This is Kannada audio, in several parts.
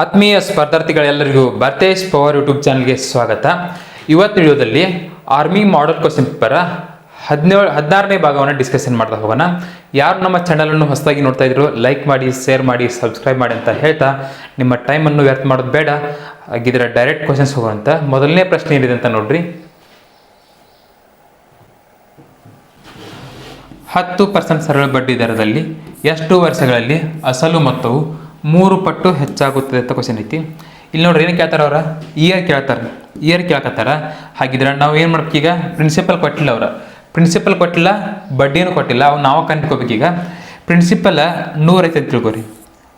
ಆತ್ಮೀಯ ಸ್ಪರ್ಧಾರ್ಥಿಗಳೆಲ್ಲರಿಗೂ ಭರ್ತೇಶ್ ಪವರ್ ಯೂಟ್ಯೂಬ್ ಚಾನಲ್ಗೆ ಸ್ವಾಗತ. ಇವತ್ತು ವಿಡಿಯೋದಲ್ಲಿ ಆರ್ಮಿ ಮಾಡಲ್ ಕ್ವಶನ್ ಪೇಪರ್ ಹದಿನೇಳು, ಹದಿನಾರನೇ ಭಾಗವನ್ನು ಡಿಸ್ಕಷನ್ ಮಾಡ್ತಾ ಹೋಗೋಣ. ಯಾರು ನಮ್ಮ ಚಾನಲನ್ನು ಹೊಸದಾಗಿ ನೋಡ್ತಾ ಇದ್ರು ಲೈಕ್ ಮಾಡಿ ಶೇರ್ ಮಾಡಿ ಸಬ್ಸ್ಕ್ರೈಬ್ ಮಾಡಿ ಅಂತ ಹೇಳ್ತಾ ನಿಮ್ಮ ಟೈಮನ್ನು ವ್ಯರ್ಥ ಮಾಡೋದು ಬೇಡ. ಹಾಗಿದ್ರೆ ಡೈರೆಕ್ಟ್ ಕ್ವಶನ್ಸ್ ಹೋಗೋಂತ ಮೊದಲನೇ ಪ್ರಶ್ನೆ ಏನಿದೆ ಅಂತ ನೋಡ್ರಿ. ಹತ್ತು ಪರ್ಸೆಂಟ್ ಸರಳ ಬಡ್ಡಿ ದರದಲ್ಲಿ ಎಷ್ಟು ವರ್ಷಗಳಲ್ಲಿ ಅಸಲು ಮೊತ್ತವು ಮೂರು ಪಟ್ಟು ಹೆಚ್ಚಾಗುತ್ತದೆ ಅಂತ ಕ್ವಶನ್ ಐತಿ. ಇಲ್ಲಿ ನೋಡ್ರಿ ಏನು ಕೇಳ್ತಾರೆ ಅವ್ರ? ಇಯರ್ ಕೇಳ್ತಾರೆ ಇಯರ್ ಕೇಳ್ಕತ್ತಾರ. ಹಾಗಿದ್ರೆ ನಾವು ಏನು ಮಾಡ್ಬೇಕು ಈಗ? ಪ್ರಿನ್ಸಿಪಲ್ ಕೊಟ್ಟಿಲ್ಲ ಅವ್ರ. ಪ್ರಿನ್ಸಿಪಲ್ ಕೊಟ್ಟಿಲ್ಲ, ಬಡ್ಡಿನೂ ಕೊಟ್ಟಿಲ್ಲ. ಅವು ನಾವು ಈಗ. ಪ್ರಿನ್ಸಿಪಲ್ ನೂರು ಐತೆ ಅಂತ ತಿಳ್ಕೊರಿ.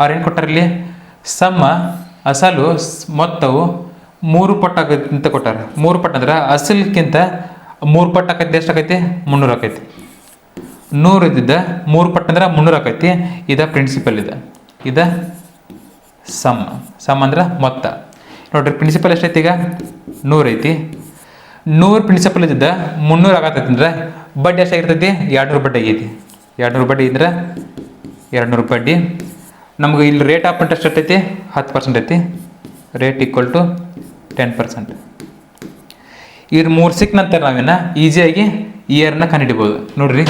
ಅವ್ರು ಏನು ಕೊಟ್ಟಾರ ಇಲ್ಲಿ? ಸಮ ಅಸಲು, ಮೊತ್ತವು ಮೂರು ಪಟ್ಟು ಆಗತ್ತೆ ಅಂತ ಕೊಟ್ಟಾರ. ಮೂರು ಪಟ್ಟು ಅಂದ್ರೆ ಅಸಲ್ಕ್ಕಿಂತ ಮೂರು ಪಟ್ಟು ಆಕೈತಿ ಎಷ್ಟು ಆಕೈತಿ ಮುನ್ನೂರು ಆಕೈತಿ ನೂರು ಇದ್ದಿದ್ದ ಮೂರು ಪಟ್ಟು ಅಂದ್ರೆ ಮುನ್ನೂರು ಆಕೈತಿ ಇದ ಪ್ರಿನ್ಸಿಪಲ್ ಇದೆ. ಇದ ಸಮ್ ಸಮ್ ಅಂದ್ರೆ ಮೊತ್ತ. ನೋಡ್ರಿ ಪ್ರಿನ್ಸಿಪಲ್ ಎಷ್ಟೈತಿ ಈಗ? ನೂರು ಐತಿ. ನೂರು ಪ್ರಿನ್ಸಿಪಲ್ ಇದ್ದಿದ್ದ ಮುನ್ನೂರು ಆಗತ್ತೈತಿ ಅಂದ್ರೆ ಬಡ್ಡಿ ಎಷ್ಟಾಗಿರ್ತೈತಿ ಎರಡು ನೂರು ಬಡ್ಡಿ ಆಗೈತಿ. ಎರಡು ನೂರು ಬಡ್ಡಿ ಇದ್ರೆ ಎರಡು ನೂರು ಬಡ್ಡಿ. ನಮ್ಗೆ ಇಲ್ಲಿ ರೇಟ್ ಆಫ್ ಇಂಟ್ರೆಸ್ಟ್ ಎಷ್ಟೈತಿ? ಹತ್ತು ಪರ್ಸೆಂಟ್ ಐತಿ. Rate equal to ten percent ಇವ್ರು ಮೂರು ಸಿಕ್ಕ ನಂತರ ನಾವೇನ ಈಸಿಯಾಗಿ ಇಯರ್ನ ಕಂಡುಹಿಡಿಬೋದು. ನೋಡ್ರಿ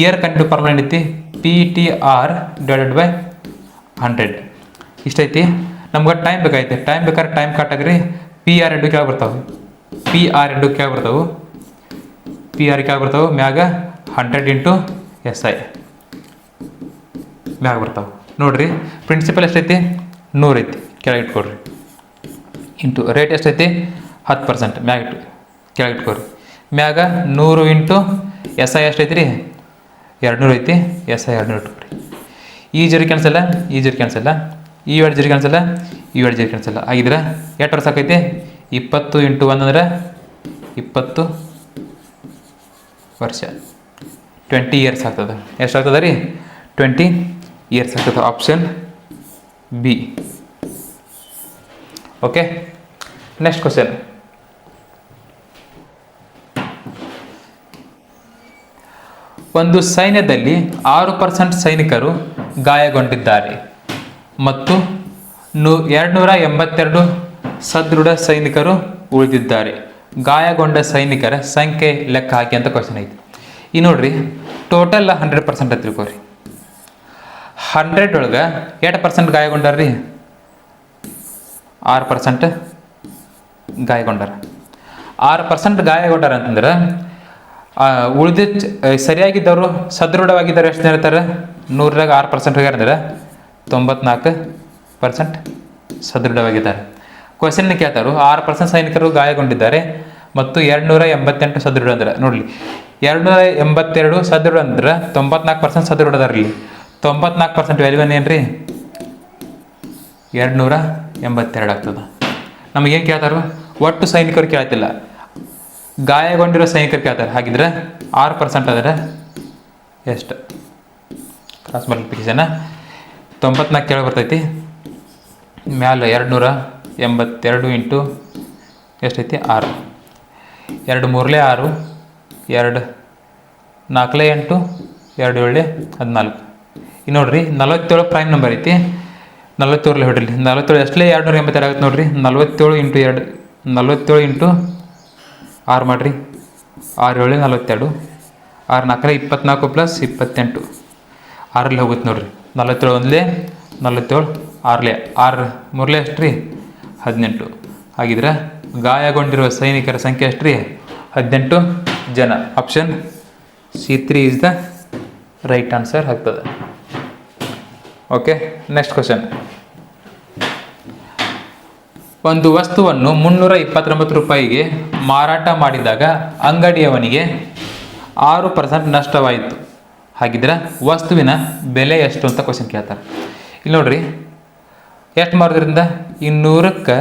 ಇಯರ್ ಕಂಡು ಪರ್ಮನೆಂಟ್ ಐತಿ P T R divided by hundred. ಇಷ್ಟೈತಿ? ನಮ್ಗೆ ಟೈಮ್ ಬೇಕಾಯ್ತು. ಟೈಮ್ ಬೇಕಾದ್ರೆ ಟೈಮ್ ಕಟ್ಟಾಗ್ರಿ ಪಿ ಆರ್ ಎರಡು ಕೆಳಗೆ ಬರ್ತಾವೆ. ಪಿ ಆರ್ ಎರಡು ಕೆಳಗೆ ಬರ್ತಾವೆ. ಪಿ ಆರ್ ಕೆಳಗೆ ಬರ್ತಾವೆ. ಮ್ಯಾಗ ಹಂಡ್ರೆಡ್ ಇಂಟು ಎಸ್ ಐ ಮ್ಯಾಗ ಬರ್ತಾವೆ. ನೋಡ್ರಿ ಪ್ರಿನ್ಸಿಪಲ್ ಎಷ್ಟೈತಿ? ನೂರೈತಿ ಕೆಳಗೆ ಇಟ್ಕೊಡ್ರಿ ಇಂಟು ರೇಟ್ ಎಷ್ಟೈತಿ? ಹತ್ತು ಪರ್ಸೆಂಟ್ ಮ್ಯಾಗ ಇಟ್ಟು, ಕೆಳಗೆ ಇಟ್ಕೊರಿ ಮ್ಯಾಗ ನೂರು ಇಂಟು ಎಸ್ ಐ ಎಷ್ಟೈತಿ ರೀ ಎರಡು ನೂರು ಐತಿ. ಎಸ್ ಐ ಎರಡು ನೂರು ಇಟ್ಕೊರಿ ಈ ಜರಿ ಕ್ಯಾನ್ಸಲ್ಲ ಈ ಜರಿ ಕ್ಯಾನ್ಸಲ್ಲ ಈ ಎರಡು ಜರಿ ಕ್ಯಾನ್ಸಲ್ಲ ಈ ಎರಡು ಜರಿ ಕ್ಯಾನ್ಸಲ್ಲ ಆಗಿದ್ರೆ ಎಷ್ಟು ವರ್ಷ ಆಕೈತಿ ಇಪ್ಪತ್ತು ಇಂಟು ಅಂದ್ರೆ ಇಪ್ಪತ್ತು ವರ್ಷ. ಟ್ವೆಂಟಿ ಇಯರ್ಸ್ ಆಗ್ತದೆ. ಎಷ್ಟು ಆಗ್ತದೆ ರೀ? ಟ್ವೆಂಟಿ ಇಯರ್ಸ್ ಆಗ್ತದೆ. Option B okay next question ಒಂದು ಸೈನ್ಯದಲ್ಲಿ ಆರು ಪರ್ಸೆಂಟ್ ಸೈನಿಕರು ಗಾಯಗೊಂಡಿದ್ದಾರೆ ಮತ್ತು ನೂ ಎರಡುನೂರ ಎಂಬತ್ತೆರಡು ಸದೃಢ ಸೈನಿಕರು ಉಳಿದಿದ್ದಾರೆ. ಗಾಯಗೊಂಡ ಸೈನಿಕರ ಸಂಖ್ಯೆ ಲೆಕ್ಕ ಹಾಕಿ ಅಂತ ಕ್ವಶನ್ ಐತಿ. ಈ ನೋಡ್ರಿ ಟೋಟಲ್ ಹಂಡ್ರೆಡ್ ಪರ್ಸೆಂಟ್ ಅಂತ ತಿಳ್ಕೊರಿ. ಹಂಡ್ರೆಡ್ ಒಳಗೆ ಎಷ್ಟು ಪರ್ಸೆಂಟ್ ಗಾಯಗೊಂಡಾರ್ರಿ ಆರು ಪರ್ಸೆಂಟ್ ಗಾಯಗೊಂಡಾರ. ಆರು ಪರ್ಸೆಂಟ್ ಗಾಯಗೊಂಡಾರ ಅಂತಂದ್ರೆ ಉಳಿದ ಸರಿಯಾಗಿದ್ದವರು ಸದೃಢವಾಗಿದ್ದಾರೆ ಎಷ್ಟು ಜನ ಇರ್ತಾರೆ? ನೂರಾಗ ಆರು ಪರ್ಸೆಂಟ್ ಹೋಗ್ಯಾರ ಅಂದ್ರೆ? ತೊಂಬತ್ನಾಲ್ಕು ಪರ್ಸೆಂಟ್ ಸದೃಢವಾಗಿದ್ದಾರೆ. ಕ್ವಶನ್ ಕೇಳ್ತಾರು ಆರು ಪರ್ಸೆಂಟ್ ಸೈನಿಕರು ಗಾಯಗೊಂಡಿದ್ದಾರೆ ಮತ್ತು ಎರಡುನೂರ ಎಂಬತ್ತೆಂಟು ಸದೃಢ ಅಂದ್ರೆ. ನೋಡಲಿ, ಎರಡುನೂರ ಎಂಬತ್ತೆರಡು ಸದೃಢ ಅಂದ್ರೆ ತೊಂಬತ್ನಾಲ್ಕು ಪರ್ಸೆಂಟ್ ಸದೃಢ ಅದಾರ್ಲಿ ತೊಂಬತ್ನಾಲ್ಕು ಪರ್ಸೆಂಟ್ ವ್ಯಾಲ್ಯೂನ್ ಏನು ರೀ ನೂರ ಎಂಬತ್ತೆರಡು ಆಗ್ತದೆ. ನಮಗೇನು ಕೇಳ್ತಾರೋ ಒಟ್ಟು ಸೈನಿಕರು ಕೇಳ್ತಿಲ್ಲ ಗಾಯಗೊಂಡಿರೋ ಸೈನಿಕರು ಕೇಳ್ತಾರೆ ಹಾಗಿದ್ರೆ ಆರು ಪರ್ಸೆಂಟ್ ಆದರೆ ಎಷ್ಟು? ಕ್ರಾಸ್ ಮಲ್ಟಿಪ್ಲಿಕೇಶನ್ ತೊಂಬತ್ನಾಲ್ಕು ಕೇಳಿ ಬರ್ತೈತಿ. ಮ್ಯಾಲೆ ಎರಡು ನೂರ ಎಂಬತ್ತೆರಡು ಇಂಟು ಎಷ್ಟೈತಿ? ಆರು. ಎರಡು ಮೂರಲೇ ಆರು, ಎರಡು ನಾಲ್ಕಲೇ ಎಂಟು, ಎರಡು ಏಳೆ ಹದಿನಾಲ್ಕು. ಈಗ ನೋಡಿರಿ, ನಲವತ್ತೇಳು ಪ್ರೈಮ್ ನಂಬರ್ ಐತಿ. ನಲವತ್ತೇಳು ಹೊಡ್ರಿ ನಲವತ್ತೇಳು ಎಷ್ಟಲೇ ಎರಡು ನೂರ ಎಂಬತ್ತೆರಡು ಆಗುತ್ತೆ ನೋಡಿರಿ? ನಲವತ್ತೇಳು ಇಂಟು ಎರಡು, ನಲವತ್ತೇಳು ಇಂಟು ಆರು ಮಾಡಿರಿ. ಆರು ಏಳು ನಲವತ್ತೆರಡು. ಆರು ನಾಲ್ಕರ ಇಪ್ಪತ್ನಾಲ್ಕು ಪ್ಲಸ್ ಇಪ್ಪತ್ತೆಂಟು. ಆರಲ್ಲಿ ಹೋಗುತ್ತೆ ನೋಡಿರಿ. ನಲವತ್ತೇಳು ಒಂದಲೇ, ನಲವತ್ತೇಳು ಆರಲೇ ಆರು ಮೂರಲೇ ಎಷ್ಟು ರೀ ಹದಿನೆಂಟು. ಹಾಗಿದ್ರೆ ಗಾಯಗೊಂಡಿರುವ ಸೈನಿಕರ ಸಂಖ್ಯೆ ಎಷ್ಟು ರೀ ಹದಿನೆಂಟು ಜನ. Option C three is the right answer ಆಗ್ತದೆ. ಓಕೆ ನೆಕ್ಸ್ಟ್ ಕ್ವಶನ್ ಒಂದು ವಸ್ತುವನ್ನು ಮುನ್ನೂರ ಇಪ್ಪತ್ತೊಂಬತ್ತು ರೂಪಾಯಿಗೆ ಮಾರಾಟ ಮಾಡಿದಾಗ ಅಂಗಡಿಯವನಿಗೆ ಆರು ಪರ್ಸೆಂಟ್ ನಷ್ಟವಾಯಿತು. ಹಾಗಿದ್ರೆ ವಸ್ತುವಿನ ಬೆಲೆ ಎಷ್ಟು ಅಂತ ಕ್ವಶನ್ ಕೇಳ್ತಾರೆ. ಇಲ್ಲಿ ನೋಡ್ರಿ, ಎಷ್ಟು ಮಾಡೋದ್ರಿಂದ ಇನ್ನೂರಕ್ಕೆ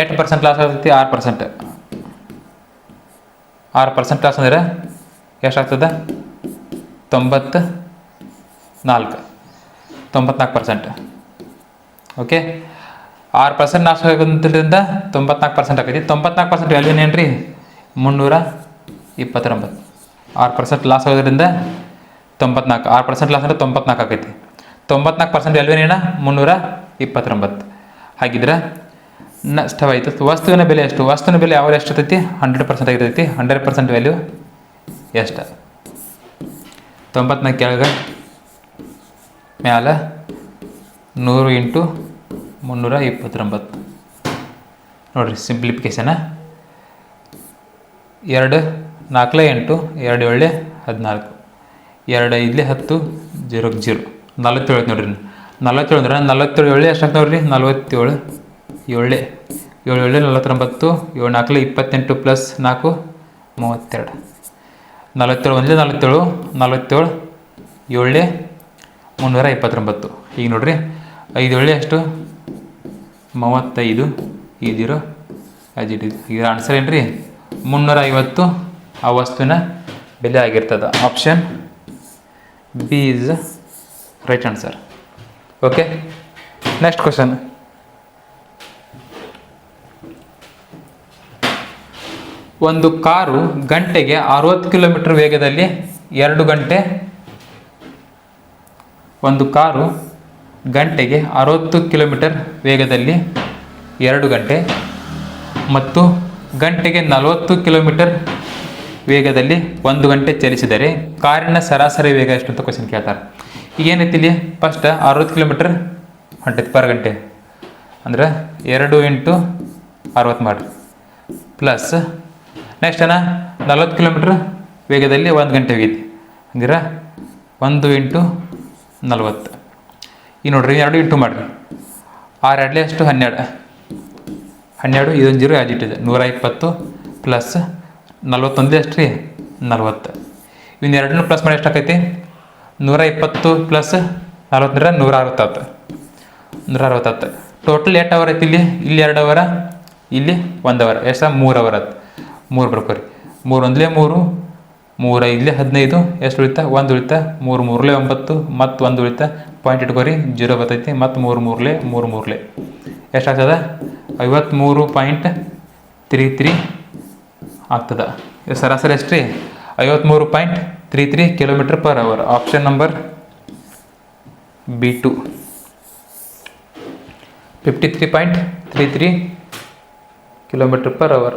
ಎಷ್ಟು ಪರ್ಸೆಂಟ್ ಲಾಸ್ ಆಗ್ತೈತಿ? ಆರು ಪರ್ಸೆಂಟ್. ಆರು ಪರ್ಸೆಂಟ್ ಲಾಸ್ ಅಂದ್ರೆ ಎಷ್ಟಾಗ್ತದೆ ತೊಂಬತ್ತು ನಾಲ್ಕು ತೊಂಬತ್ನಾಲ್ಕು ಪರ್ಸೆಂಟ್. ಓಕೆ ಆರು ಪರ್ಸೆಂಟ್ ನಾಶ ಆಗೋದ್ರಿಂದ ತೊಂಬತ್ನಾಲ್ಕು ಪರ್ಸೆಂಟ್ ಆಗೈತಿ ತೊಂಬತ್ನಾಲ್ಕು ಪರ್ಸೆಂಟ್ ವ್ಯಾಲ್ಯೂ ಏನು ರೀ ಮುನ್ನೂರ ಇಪ್ಪತ್ತೊಂಬತ್ತು. ಆರು ಪರ್ಸೆಂಟ್ ಲಾಸ್ ಆಗೋದ್ರಿಂದ ತೊಂಬತ್ನಾಲ್ಕು, ಆರು ಪರ್ಸೆಂಟ್ ಲಾಸ್ ಅಂದರೆ ತೊಂಬತ್ನಾಲ್ಕು ಆಗೈತಿ ತೊಂಬತ್ನಾಲ್ಕು ಪರ್ಸೆಂಟ್ ವ್ಯಾಲ್ಯೂ ಏನ? ಮುನ್ನೂರ ಇಪ್ಪತ್ತೊಂಬತ್ತು. ಹಾಗಿದ್ರೆ ನಷ್ಟವಾಯಿತು. ವಸ್ತುವಿನ ಬೆಲೆ ಎಷ್ಟು? ವಸ್ತುವಿನ ಬೆಲೆ ಯಾವಾಗ ಎಷ್ಟಿರ್ತೈತಿ ಹಂಡ್ರೆಡ್ ಪರ್ಸೆಂಟ್ ಆಗಿರ್ತೈತಿ. ಹಂಡ್ರೆಡ್ ಪರ್ಸೆಂಟ್ ವ್ಯಾಲ್ಯೂ ಎಷ್ಟು? ತೊಂಬತ್ನಾಲ್ಕು ಕೆಳಗೆ ಮ್ಯಾಲ ನೂರು ಇಂಟು ಮುನ್ನೂರ ಇಪ್ಪತ್ತೊಂಬತ್ತು. ನೋಡಿರಿ ಸಿಂಪ್ಲಿಫಿಕೇಶನ ಎರಡು ನಾಲ್ಕಲೇ ಎಂಟು, ಎರಡು ಏಳೆ ಹದಿನಾಲ್ಕು. ಎರಡು ಐದಲೇ ಹತ್ತು ಜೀರೋಗೆ ಜೀರೋ. ನಲವತ್ತೇಳು ನೋಡ್ರಿ. ನಲವತ್ತೇಳು ಅಂದ್ರೆ ನಲವತ್ತೇಳು ಏಳು ಎಷ್ಟು ನೋಡ್ರಿ? ನಲವತ್ತೇಳು ಏಳೆ ಏಳು ಏಳು ನಲವತ್ತೊಂಬತ್ತು, ಏಳು ನಾಲ್ಕಲೆ ಇಪ್ಪತ್ತೆಂಟು ಪ್ಲಸ್ ನಾಲ್ಕು, ಮೂವತ್ತೆರಡು. ನಲವತ್ತೇಳು ಒಂದಲೇ ನಲವತ್ತೇಳು ನಲವತ್ತೇಳು ಏಳೆ ಮುನ್ನೂರ ಇಪ್ಪತ್ತೊಂಬತ್ತು. ಈಗ ನೋಡಿರಿ, ಐದು ಏಳು ಎಷ್ಟು? ಮೂವತ್ತೈದು ಜೀರೋ ಅಜಿಟ್ ಇದರ ಆನ್ಸರ್ ಏನು ರೀ ಮುನ್ನೂರ ಐವತ್ತು ಆ ವಸ್ತುವಿನ ಬೆಲೆ ಆಗಿರ್ತದೆ. Option B is right answer okay next question ಒಂದು ಕಾರು ಗಂಟೆಗೆ ಅರವತ್ತು ಕಿಲೋಮೀಟರ್ ವೇಗದಲ್ಲಿ ಎರಡು ಗಂಟೆ. ಒಂದು ಕಾರು ಗಂಟೆಗೆ ಅರವತ್ತು ಕಿಲೋಮೀಟರ್ ವೇಗದಲ್ಲಿ ಎರಡು ಗಂಟೆ ಮತ್ತು ಗಂಟೆಗೆ ನಲವತ್ತು ಕಿಲೋಮೀಟರ್ ವೇಗದಲ್ಲಿ ಒಂದು ಗಂಟೆ ಚಲಿಸಿದರೆ ಕಾರಿನ ಸರಾಸರಿ ವೇಗ ಎಷ್ಟು ಅಂತ ಕ್ವಶನ್ ಕೇಳ್ತಾರೆ. ಈಗ ಏನೈತಿ ಇಲ್ಲಿ? ಫಸ್ಟ್ ಅರವತ್ತು ಕಿಲೋಮೀಟರ್ ಹೊಂಟೈತಿ ಪರ್ ಗಂಟೆ. ಅಂದ್ರೆ ಎರಡು ಇಂಟು ಅರವತ್ತು ಮಾಡಿರಿ ಪ್ಲಸ್ ನೆಕ್ಸ್ಟ್ ಏನ ನಲ್ವತ್ತು ಕಿಲೋಮೀಟ್ರ್ ವೇಗದಲ್ಲಿ ಒಂದು ಗಂಟೆ ಹೋಗೈತಿ. ಹಂಗಿರ ಒಂದು ಇಂಟು ನಲ್ವತ್ತು. ಈಗ ನೋಡ್ರಿ, ಎರಡು ಇಂಟು ಮಾಡಿರಿ. ಆರು ಎರಡಲೇ ಅಷ್ಟು? ಹನ್ನೆರಡು. ಹನ್ನೆರಡು, ಇದೊಂದು ಜೀರೋ ಇಟ್ಟಿದೆ ನೂರ ಇಪ್ಪತ್ತು ಪ್ಲಸ್ ನಲ್ವತ್ತೊಂದೇ ಅಷ್ಟು ರೀ ನಲ್ವತ್ತು. ಇನ್ನು ಎರಡನ್ನೂ ಪ್ಲಸ್ ಮಾಡಿ ಎಷ್ಟಾಕೈತಿ? ನೂರ ಇಪ್ಪತ್ತು ಪ್ಲಸ್ ನಲ್ವತ್ತರ ನೂರ ಅರವತ್ತತ್ತು. ನೂರ ಅರವತ್ತತ್ತು. ಟೋಟಲ್ ಎಷ್ಟು ಅವರ್ ಐತಿ ಇಲ್ಲಿ? ಇಲ್ಲಿ ಎರಡು ಅವರ ಇಲ್ಲಿ ಒಂದು ಅವರ್ ಎಷ್ಟು ಮೂರು ಅವರ್ ಆಯ್ತು ಮೂರು ಬರ್ಕೋರಿ. ಮೂರು ಒಂದಲೇ ಮೂರು, ಮೂರ ಇಲ್ಲೇ ಹದಿನೈದು. ಎಷ್ಟು ಉಳಿತಾ? ಒಂದು ಉಳಿತಾ. ಮೂರು ಮೂರಲೇ ಒಂಬತ್ತು, ಮತ್ತು ಒಂದು ಉಳಿತಾ. ಪಾಯಿಂಟ್ ಇಟ್ಕೋರಿ, ಜೀರೋ ಬರ್ತೈತಿ, ಮತ್ತು ಮೂರು ಮೂರಲೇ ಮೂರು ಮೂರಲೇ. ಎಷ್ಟಾಗ್ತದ? ಐವತ್ತ್ಮೂರು ಪಾಯಿಂಟ್ ತ್ರೀ ತ್ರೀ ಆಗ್ತದ. ಇದು ಸರಾಸರಿ ಎಷ್ಟು ರೀ ಐವತ್ತ್ಮೂರು point three three kilometre per hour option number B two fifty three point three three kilometre per hour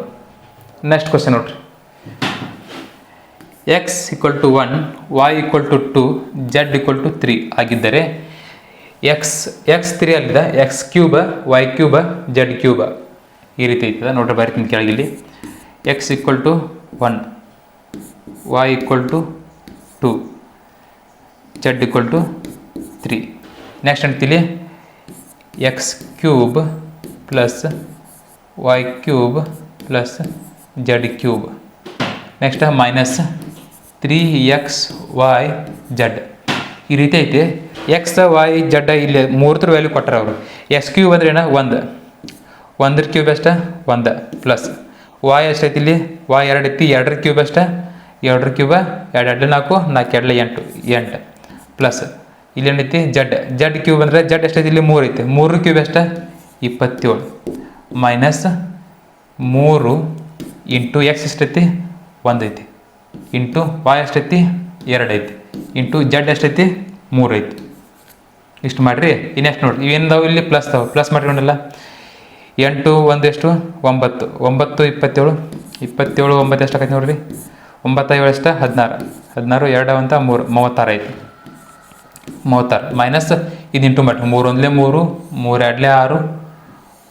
next question ನೋಡ್ರಿ. X equal to one Y equal to two Z equal to three ಆಗಿದ್ದರೆ ಎಕ್ಸ್ ಎಕ್ಸ್ ತ್ರೀ ಅಲ್ಲಿದೆ X cube Y cube Z cube ಈ ರೀತಿ ಐತದ ನೋಡ್ರಿ, ಬರ್ತೀನಿ ಕೆಳಗಿಲ್ಲಿ. X equal to one Y equal to two Z equal to three next ಅಂತೀಲಿ X cube plus Y cube plus Z cube next minus three X Y Z ಈ ರೀತಿ ಐತಿ. ಎಕ್ಸ್ ವೈ ಜಡ್ ಇಲ್ಲಿ ಮೂರತ್ರ ವ್ಯಾಲ್ಯೂ ಕೊಟ್ಟರೆ ಅವರು. ಎಕ್ಸ್ ಕ್ಯೂಬ್ ಅಂದ್ರೆ ಏನ? ಒಂದು. ಒಂದರ ಕ್ಯೂಬ್ ಎಷ್ಟ? ಒಂದು ಪ್ಲಸ್ ವಾಯ್ ಎಷ್ಟೈತಿ ಇಲ್ಲಿ? ವಾಯ್ ಎರಡು ಐತಿ, ಎರಡರ ಕ್ಯೂಬ್ ಎಷ್ಟ? ಎರಡರ ಕ್ಯೂಬ ಎರಡು ಎರಡು ನಾಲ್ಕು ನಾಲ್ಕು, ಎರಡಲೆ ಎಂಟು ಎಂಟು ಪ್ಲಸ್ ಇಲ್ಲಿ ಏನೈತಿ ಜಡ್ ಜಡ್ ಕ್ಯೂಬ್ ಅಂದರೆ ಜಡ್ ಎಷ್ಟೈತಿ ಇಲ್ಲಿ? ಮೂರು ಐತಿ. ಮೂರು ಕ್ಯೂಬ್ ಎಷ್ಟ? ಇಪ್ಪತ್ತೇಳು. ಮೈನಸ್ ಮೂರು ಇಂಟು ಎಕ್ಸ್ ಎಷ್ಟೈತಿ ಒಂದೈತಿ ಇಂಟು ವಾಯ್ ಎಷ್ಟೈತಿ? ಎರಡು ಐತಿ. ಇಂಟು ಜಡ್ ಎಷ್ಟೈತಿ? ಮೂರು ಐತಿ. ಇಷ್ಟು ಮಾಡಿರಿ. ಇನ್ನೆಷ್ಟು ನೋಡ್ರಿ. ಇವೇನಿದಾವೆ ಇಲ್ಲಿ? ಪ್ಲಸ್ ತಾವು ಪ್ಲಸ್ ಮಾಡ್ಕೊಂಡಲ್ಲ ಎಂಟು ಒಂದು ಎಷ್ಟು? ಒಂಬತ್ತು. ಒಂಬತ್ತು, ಇಪ್ಪತ್ತೇಳು. ಇಪ್ಪತ್ತೇಳು, ಒಂಬತ್ತು ಎಷ್ಟು ಆಕೈತಿ ನೋಡ್ರಿ? ಒಂಬತ್ತೈದು ಎಷ್ಟು? ಹದಿನಾರು. ಹದಿನಾರು, ಎರಡು ಅಂತ ಮೂರು. ಮೂವತ್ತಾರು ಐತಿ. ಮೂವತ್ತಾರು. ಮೈನಸ್ ಇದು ಇಂಟು ಮಾಡಿ ಮೂರು ಒಂದಲೇ ಮೂರು ಮೂರು ಎರಡಲೇ ಆರು,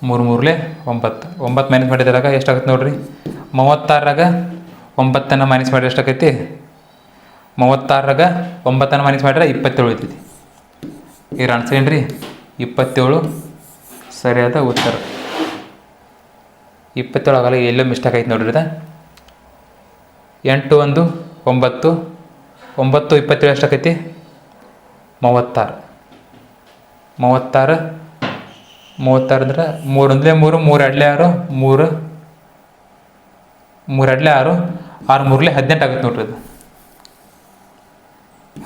ಮೂರು ಮೂರಲೇ ಒಂಬತ್ತು. ಒಂಬತ್ತು ಮೈನಸ್ ಮಾಡಿದಾಗ ಎಷ್ಟಾಗುತ್ತೆ ನೋಡಿರಿ? ಮೂವತ್ತಾರಾಗ ಒಂಬತ್ತನ್ನು ಮೈನಸ್ ಮಾಡಿದ್ರೆ ಎಷ್ಟಾಕೈತಿ ಮೂವತ್ತಾರಾಗ ಒಂಬತ್ತನ್ನು ಮೈನಸ್ ಮಾಡಿದ್ರೆ ಇಪ್ಪತ್ತೇಳು ಐತೈತಿ ಈಗ ಆನ್ಸರ್ ಏನು ರೀ ಇಪ್ಪತ್ತೇಳು ಸರಿಯಾದ ಉತ್ತರ. ಇಪ್ಪತ್ತೇಳು ಆಗಲ್ಲ ಎಲ್ಲೋ ಮಿಸ್ಟೇಕ್ ಆಯ್ತು ನೋಡ್ರಿ ಅದ. ಎಂಟು ಒಂದು, ಒಂಬತ್ತು ಒಂಬತ್ತು, ಇಪ್ಪತ್ತೇಳು ಎಷ್ಟಾಕೈತಿ ಮೂವತ್ತಾರು. ಮೂವತ್ತಾರು ಮೂವತ್ತಾರು ಅಂದ್ರೆ ಮೂರು ಒಂದಲೇ ಮೂರು ಮೂರು ಎರಡಲೇ ಆರು, ಮೂರು ಮೂರು ಎರಡಲೇ ಆರು ಆರು ಮೂರಲಿ ಹದಿನೆಂಟು ಆಗುತ್ತೆ ನೋಡ್ರಿ ಅದು.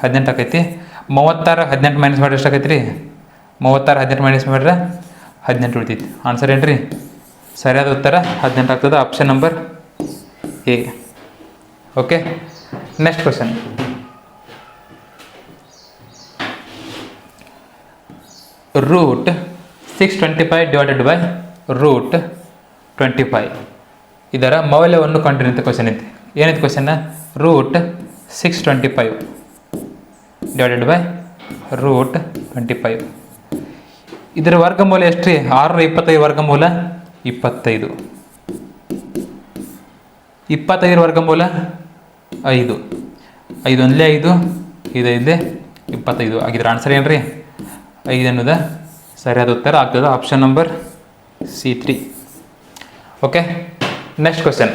ಹದಿನೆಂಟು ಆಕೈತಿ ಮೂವತ್ತಾರು ಹದಿನೆಂಟು ಮೈನಸ್ ಮಾಡಿರಿ ಎಷ್ಟು ಆಕೈತಿ ರೀ ಮೂವತ್ತಾರು ಹದಿನೆಂಟು ಮೈನಸ್ ಮಾಡಿದ್ರೆ ಹದಿನೆಂಟು ಉಳಿತೈತಿ. ಆನ್ಸರ್ ಏನು ರೀ ಸರಿಯಾದ ಉತ್ತರ, ಹದಿನೆಂಟು ಆಗ್ತದೆ. Option number A okay next question root six twenty five divided by root twenty five ಇದರ ಮೌಲ್ಯವನ್ನು ಅಂತ ಕ್ವಶನ್ ಐತಿ. ಏನೈತೆ ಕ್ವಶನ್ನ root six twenty five divided by root twenty five ಇದರ ವರ್ಗಮೂಲ ಎಷ್ಟು ರೀ ಆರುನೂರ ಇಪ್ಪತ್ತೈದು ವರ್ಗಮೂಲ ಇಪ್ಪತ್ತೈದು. ಇಪ್ಪತ್ತೈದರ ವರ್ಗಮೂಲ ಐದು. ಐದು ಒಂದಲೇ ಐದು ಇದೈದೆ ಇಪ್ಪತ್ತೈದು. ಆಗಿದ್ರೆ ಆನ್ಸರ್ ಏನು ರೀ ಐದು ಅನ್ನೋದ ಸರಿಯಾದ ಉತ್ತರ ಆಗ್ತದೆ. Option number C three okay next question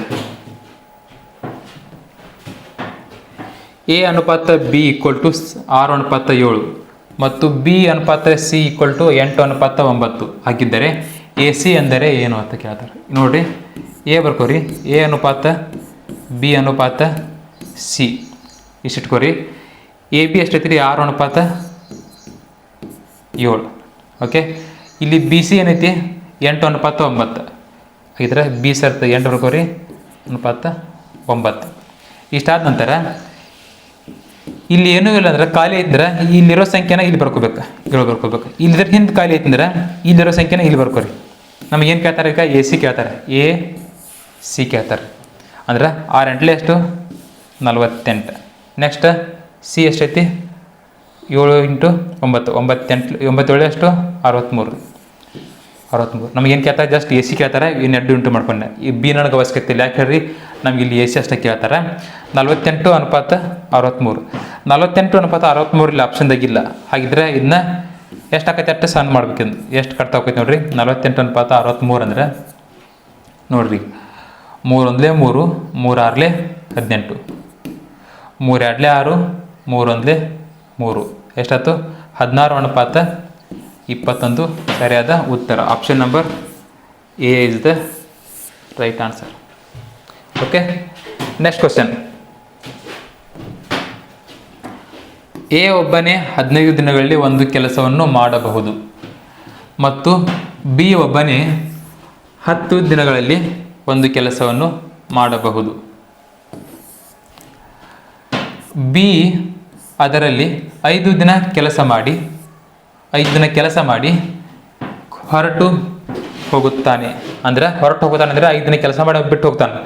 A ಅನುಪಾತ ಬಿ ಈಕ್ವಲ್ ಟು ಆರು ಅನುಪಾತ ಏಳು ಮತ್ತು ಬಿ ಅನುಪಾತ ಸಿ ಈಕ್ವಲ್ ಟು ಎಂಟು ಅನುಪಾತ ಒಂಬತ್ತು ಹಾಗಿದ್ದರೆ ಎ ಸಿ ಅಂದರೆ ಏನು ಅಂತ ಕೇಳ್ತಾರೆ. ನೋಡಿರಿ, ಎ ಬರ್ಕೋರಿ, ಎ ಅನುಪಾತ ಬಿ ಅನುಪಾತ ಸಿ. ಇಷ್ಟಿಟ್ಕೋರಿ, ಎ ಬಿ ಎಷ್ಟೈತಿ ರೀ ಆರು ಅನುಪಾತ ಏಳು. ಓಕೆ, ಇಲ್ಲಿ ಬಿ ಸಿ ಏನೈತಿ? ಎಂಟು ಅನುಪಾತ ಒಂಬತ್ತು. ಹಾಗಿದ್ರೆ ಬಿ ಸರ್ತ ಎಂಟು ಬರ್ಕೋರಿ, ಅನುಪಾತ ಒಂಬತ್ತು. ಇಷ್ಟಾದ ನಂತರ ಇಲ್ಲಿ ಏನೂ ಇಲ್ಲ ಅಂದ್ರೆ ಖಾಲಿ ಇದ್ರೆ ಇಲ್ಲಿರೋ ಸಂಖ್ಯೆನ ಇಲ್ಲಿ ಬರ್ಕೋಬೇಕು ಇಲ್ಲಿ ಬರ್ಕೋಬೇಕು. ಇಲ್ಲಿದ್ರ ಹಿಂದೆ ಖಾಲಿ ಐತಂದ್ರೆ ಇಲ್ಲಿರೋ ಸಂಖ್ಯೆನ ಇಲ್ಲಿ ಬರ್ಕೋರಿ. ಏನು ಕೇಳ್ತಾರೆ ಈಗ? ಎ ಸಿ ಕೇಳ್ತಾರೆ. ಎ ಸಿ ಕೇಳ್ತಾರೆ. ಅಂದ್ರೆ ಆರು ಎಂಟ್ಲೆ ಎಷ್ಟು? ನಲ್ವತ್ತೆಂಟು. ನೆಕ್ಸ್ಟ್ ಸಿ ಎಷ್ಟೈತಿ? ಏಳು ಇಂಟು ಒಂಬತ್ತು. ಒಂಬತ್ತೆಂಟು, ಒಂಬತ್ತೇಳು ಎಷ್ಟು? ಅರವತ್ತ್ಮೂರು ಅರವತ್ತ್ಮೂರು ಏನು ಕೇಳ್ತಾರೆ? ಜಸ್ಟ್ ಎ ಸಿ ಕೇಳ್ತಾರೆ. ಇನ್ನು ಎಡ್ಡು ಇಂಟು ಮಾಡ್ಕೊಂಡೆ. ಈ ಬಿ ನನಗೆ ಅವಶ್ಯಕತೆ ಇಲ್ಲ. ಯಾಕೆ ಹೇಳ್ರಿ? ನಮ್ಗೆ ಇಲ್ಲಿ ಎ ಸಿ ಅಷ್ಟೇ ಕೇಳ್ತಾರೆ. ನಲ್ವತ್ತೆಂಟು ಅನುಪಾತ ಅರವತ್ತ್ಮೂರು ನಲ್ವತ್ತೆಂಟು ಅನುಪಾತ ಅರವತ್ತ್ಮೂರು ಇಲ್ಲಿ ಆಪ್ಷನ್ದಾಗಿಲ್ಲ ಹಾಗಿದ್ರೆ ಇದನ್ನ ಎಷ್ಟು ಆಕೈತೆ ಅಷ್ಟು ಸಣ್ಣ ಮಾಡ್ಬೇಕಿಂದು. ಎಷ್ಟು ಕಟ್ತಾ ಹೋಗ್ತೈತೆ ನೋಡ್ರಿ. ನಲವತ್ತೆಂಟು ಅನುಪಾತ ಅರವತ್ತ್ಮೂರು ಅಂದ್ರೆ ನೋಡ್ರಿ. ಮೂರು ಒಂದಲೇ ಮೂರು, ಮೂರಾರಲೇ ಹದಿನೆಂಟು. ಮೂರು ಎರಡಲೇ ಆರು, ಮೂರೊಂದಲೇ ಮೂರು. ಎಷ್ಟಾಯ್ತು? ಹದಿನಾರು ಅನುಪಾತ ಇಪ್ಪತ್ತೊಂದು. ಸರಿಯಾದ ಉತ್ತರ. Option number A is the right answer okay next question A ಒಬ್ಬನೇ ಹದಿನೈದು ದಿನಗಳಲ್ಲಿ ಒಂದು ಕೆಲಸವನ್ನು ಮಾಡಬಹುದು. ಮತ್ತು ಬಿ ಒಬ್ಬನೇ ಹತ್ತು ದಿನಗಳಲ್ಲಿ ಒಂದು ಕೆಲಸವನ್ನು ಮಾಡಬಹುದು. ಬಿ ಅದರಲ್ಲಿ ಐದು ದಿನ ಕೆಲಸ ಮಾಡಿ, ಐದು ದಿನ ಕೆಲಸ ಮಾಡಿ ಹೊರಟು ಹೋಗುತ್ತಾನೆ. ಅಂದ್ರೆ ಹೊರಟು ಹೋಗುತ್ತಾನೆ ಅಂದರೆ ಐದು ದಿನ ಕೆಲಸ ಮಾಡಿ ಬಿಟ್ಟು ಹೋಗ್ತಾನೆ.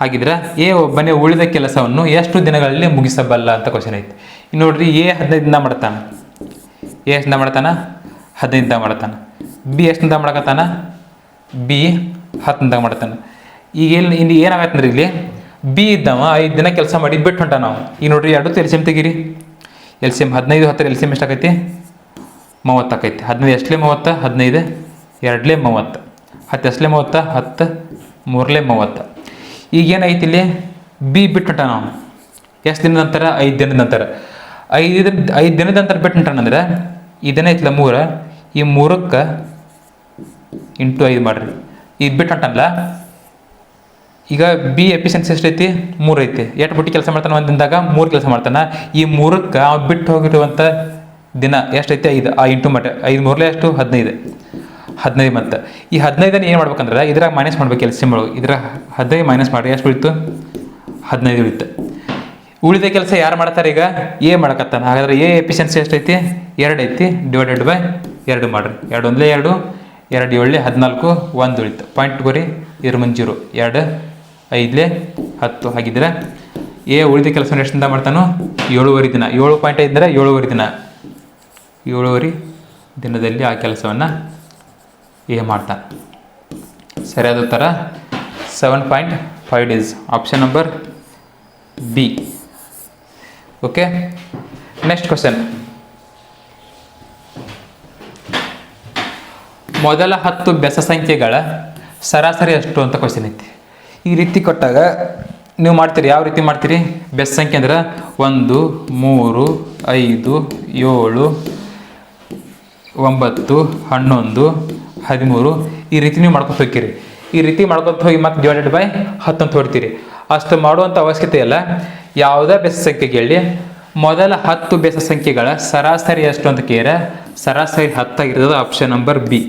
ಹಾಗಿದ್ರೆ ಎ ಒಬ್ಬನೇ ಉಳಿದ ಕೆಲಸವನ್ನು ಎಷ್ಟು ದಿನಗಳಲ್ಲಿ ಮುಗಿಸಬಲ್ಲ ಅಂತ ಕ್ವಶನ್ ಐತಿ. ಇನ್ನು ನೋಡ್ರಿ ಎ ಹದಿನೈದಿಂದ ದಿನ ಮಾಡ್ತಾನೆ. ಎ ಎಷ್ಟಿಂದ ಮಾಡ್ತಾನ? ಹದಿನೈದಿಂದ ದಿನ ಮಾಡ್ತಾನೆ. ಬಿ ಎಷ್ಟಿಂದ ಮಾಡಕತ್ತಾನ ಬಿ ಹತ್ತಿಂದ ಮಾಡ್ತಾನೆ. ಈಗ ಇಲ್ಲಿ ಏನಾಗತ್ತೆ ಏನಾಗತ್ತಂದ್ರೆ ಇಲ್ಲಿ? ಬಿ ಇದ್ದವ ಐದು ದಿನ ಕೆಲಸ ಮಾಡಿ ಬಿಟ್ಟು ಹೊಂಟ ನಾವು ಈಗ ನೋಡ್ರಿ ಎರಡು ಎಲ್ ಸಿ ಎಂ ತೆಗೀರಿ. ಎಲ್ ಸಿ ಎಂ ಹದಿನೈದು ಹತ್ತಿರ ಎಲ್ ಸಿ ಎಂ ಎಷ್ಟಾಕೈತಿ? ಮೂವತ್ತು ಆಕೈತಿ. ಹದಿನೈದು ಎಷ್ಟಲೇ ಮೂವತ್ತು? ಹದಿನೈದು, ಎರಡಲೇ ಮೂವತ್ತು. ಹತ್ತು ಎಷ್ಟಲೇ ಮೂವತ್ತು? ಹತ್ತು, ಮೂರಲೇ ಮೂವತ್ತು. ಈಗ ಏನೈತಿ ಇಲ್ಲಿ? ಬಿ ಬಿಟ್ಟು ನಾವು. ಎಷ್ಟು ದಿನದ ನಂತರ? ಐದು ದಿನದ ನಂತರ. ಐದು ಐದು ದಿನದ ನಂತರ ಬಿಟ್ಟು ಹೊಂಟಾನಂದ್ರೆ ಇದನ್ನೈತಿಲ್ಲ ಮೂರ? ಈ ಮೂರಕ್ಕೆ ಇಂಟು ಐದು ಮಾಡ್ರಿ. ಇದು ಬಿಟ್ಟು ಈಗ ಬಿ ಎಫಿಷಿಯನ್ಸಿ ಎಷ್ಟೈತಿ ಮೂರು ಐತಿ. ಎಷ್ಟು ಬಿಟ್ಟು ಕೆಲಸ ಮಾಡ್ತಾನೆ ಒಂದು ದಿನದಾಗ? ಮೂರು ಕೆಲಸ ಮಾಡ್ತಾನೆ. ಈ ಮೂರಕ್ಕೆ ಅವ್ನು ಬಿಟ್ಟು ಹೋಗಿರುವಂಥ ದಿನ ಎಷ್ಟೈತಿ ಐದು, ಆ ಇಂಟು ಮಟ್ಟ ಐದು ಮೂರಲೇ ಎಷ್ಟು? ಹದಿನೈದು. ಹದಿನೈದು ಮತ್ತು. ಈ ಹದಿನೈದನ್ನು ಏನು ಮಾಡ್ಬೇಕಂದ್ರೆ, ಇದ್ರಾಗ ಮೈನಸ್ ಮಾಡ್ಬೇಕು ಎಲ್ ಸಿಂಬಳು ಇದ್ರಾಗ ಹದಿನೈದು ಮೈನಸ್ ಮಾಡಿ, ಎಷ್ಟು ಉಳಿತು? ಹದಿನೈದು ಉಳಿತು. ಉಳಿದ ಕೆಲಸ ಯಾರು ಮಾಡ್ತಾರೆ ಈಗ? ಎ ಮಾಡಕತ್ತಾನ. ಹಾಗಾದ್ರೆ ಎ ಎಫಿಷಿಯನ್ಸಿ ಎಷ್ಟೈತಿ? ಎರಡು ಐತಿ. ಡಿವೈಡೆಡ್ ಬೈ ಎರಡು ಮಾಡ್ರಿ. ಎರಡು ಒಂದಲೇ ಎರಡು ಎರಡು ಏಳಲೆ ಹದಿನಾಲ್ಕು, ಒಂದು ಉಳಿತು. ಪಾಯಿಂಟ್ ಬರೀ ಇದ್ರ ಮುಂದೆ ಜೀರೋ. ಎರಡು, ಐದಲೇ ಹತ್ತು ಹಾಗಿದ್ರೆ ಎ ಉಳಿದ ಕೆಲಸ ಎಷ್ಟಿಂದ ಮಾಡ್ತಾನೋ? ಏಳುವರೆ ದಿನ. ಏಳು ಪಾಯಿಂಟ್ ಐದರೆ ಏಳುವರೆ ದಿನ. ಏಳುವರೆ ದಿನದಲ್ಲಿ ಆ ಕೆಲಸವನ್ನು ಎ ಮಾಡ್ತಾನೆ ಸರಿಯಾದ ಉತ್ತರ? Seven point five days option number B okay next question ಮೊದಲ ಹತ್ತು ಬೆಸ ಸಂಖ್ಯೆಗಳ ಸರಾಸರಿ ಎಷ್ಟು ಅಂತ ಕ್ವಶನ್ ಐತಿ. ಈ ರೀತಿ ಕೊಟ್ಟಾಗ ನೀವು ಮಾಡ್ತೀರಿ, ಯಾವ ರೀತಿ ಮಾಡ್ತೀರಿ? ಬೆಸ್ ಸಂಖ್ಯೆ ಅಂದ್ರೆ ಒಂದು, ಮೂರು, ಐದು, ಏಳು, ಒಂಬತ್ತು, ಹನ್ನೊಂದು ಹದಿಮೂರು. ಈ ರೀತಿ ನೀವು ಮಾಡ್ಕೊತ ಹೋಗ್ತೀರಿ. ಈ ರೀತಿ ಮಾಡ್ಕೊತ ಹೋಗಿ ಮತ್ತೆ ಡಿವೈಡೆಡ್ ಬೈ ಹತ್ತು ಅಂತ ಹೊಡ್ತೀರಿ ಅಷ್ಟು ಮಾಡುವಂಥ ಅವಶ್ಯಕತೆ ಇಲ್ಲ. ಯಾವುದೇ ಬೆಸ ಸಂಖ್ಯೆ ಕೇಳಿ ಮೊದಲ ಹತ್ತು ಬೆಸ ಸಂಖ್ಯೆಗಳ ಸರಾಸರಿ ಎಷ್ಟು ಅಂತ ಕೇಳಿದ್ರೆ ಸರಾಸರಿ ಹತ್ತಾಗಿರ್ತದೆ ಆಪ್ಷನ್ ನಂಬರ್ ಬಿ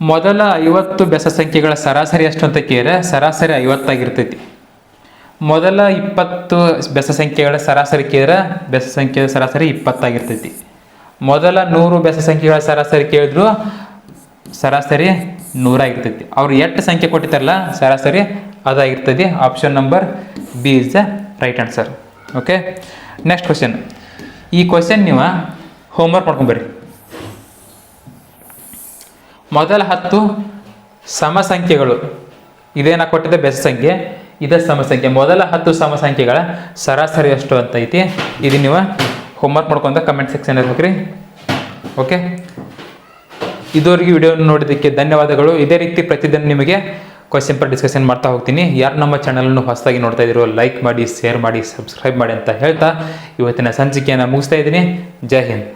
ಮೊದಲ ಐವತ್ತು ಬೆಸ ಸಂಖ್ಯೆಗಳ ಸರಾಸರಿ ಎಷ್ಟು ಅಂತ ಕೇಳಿದ್ರೆ ಸರಾಸರಿ ಐವತ್ತಾಗಿರ್ತೈತಿ. ಮೊದಲ ಇಪ್ಪತ್ತು ಬೆಸ ಸಂಖ್ಯೆಗಳ ಸರಾಸರಿ ಕೇರ ಬೆಸ ಸಂಖ್ಯೆಯ ಸರಾಸರಿ ಇಪ್ಪತ್ತಾಗಿರ್ತೈತಿ. ಮೊದಲ ನೂರು ಬೆಸ ಸಂಖ್ಯೆಗಳ ಸರಾಸರಿ ಕೇಳಿದ್ರು ಸರಾಸರಿ ನೂರ ಇರ್ತೈತಿ ಅವ್ರು ಎಷ್ಟು ಸಂಖ್ಯೆ ಕೊಟ್ಟಿದ್ದಾರಲ್ಲ ಸರಾಸರಿ ಅದಾಗಿರ್ತದೆ option number B is the right answer okay next question ಈ ಕ್ವಶನ್ ನೀವು ಹೋಮ್ವರ್ಕ್ ಮಾಡ್ಕೊಂಬರ್ರಿ ಮೊದಲ ಹತ್ತು ಸಮ ಸಂಖ್ಯೆಗಳು. ಇದೇನ ಕೊಟ್ಟಿದೆ ಬೆಸ ಸಂಖ್ಯೆ. ಇದೇ ಸಮ ಸಂಖ್ಯೆ. ಮೊದಲ ಹತ್ತು ಸಮ ಸಂಖ್ಯೆಗಳ ಸರಾಸರಿ ಎಷ್ಟು ಅಂತ ಐತಿ. ಇದು ನೀವು ಹೋಮ್ವರ್ಕ್ ಮಾಡ್ಕೊಂತ ಕಮೆಂಟ್ ಸೆಕ್ಷನ್ ಹಾಕ್ರಿ ಓಕೆ ಇದುವರೆಗೆ ವಿಡಿಯೋ ನೋಡಿದ್ದಕ್ಕೆ ಧನ್ಯವಾದಗಳು. ಇದೇ ರೀತಿ ಪ್ರತಿದಿನ ನಿಮಗೆ ಕ್ವಶನ್ ಪರ್ ಡಿಸ್ಕಷನ್ ಮಾಡ್ತಾ ಹೋಗ್ತೀನಿ. ಯಾರು ನಮ್ಮ ಚಾನಲನ್ನು ಹೊಸದಾಗಿ ನೋಡ್ತಾ ಇದ್ದೀರೋ ಲೈಕ್ ಮಾಡಿ ಶೇರ್ ಮಾಡಿ ಸಬ್ಸ್ಕ್ರೈಬ್ ಮಾಡಿ ಅಂತ ಹೇಳ್ತಾ ಇವತ್ತಿನ ಸಂಚಿಕೆಯನ್ನು ಮುಗಿಸ್ತಾ ಇದ್ದೀನಿ. ಜೈ ಹಿಂದ್.